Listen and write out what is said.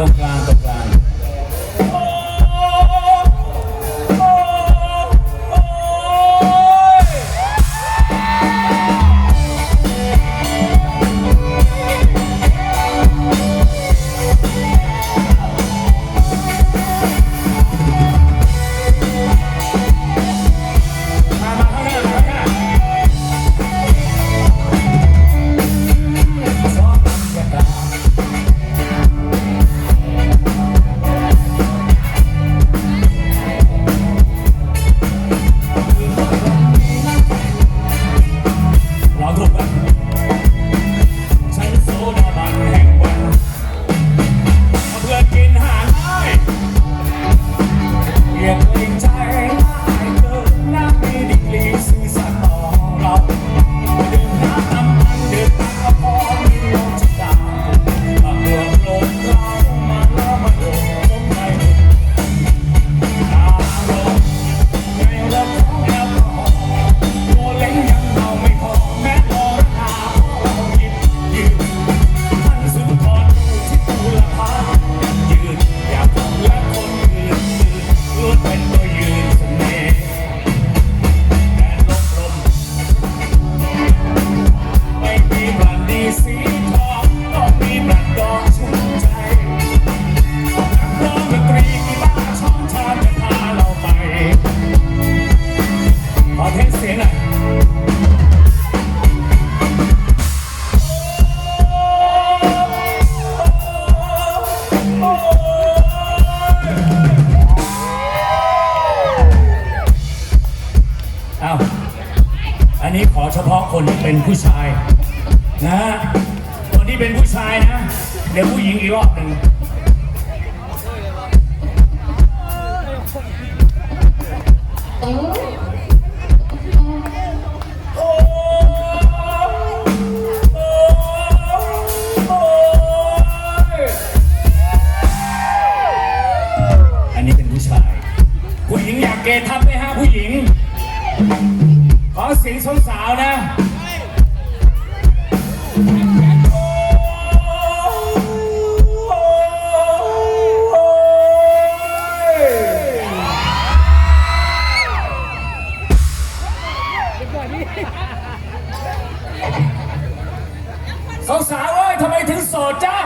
ตรงกลางตรงกลาง อันนี้ขอเฉพาะคนที่เป็นผู้ชายนะ คนที่เป็นผู้ชายนะ เดี๋ยวผู้หญิงอีกรอบหนึ่งอันนี้เป็นผู้ชาย ผู้หญิงอยากเกทับไหมฮะผู้หญิง สียงสาวนะสาวๆเอ้ยทำไมถึงโสดจ้า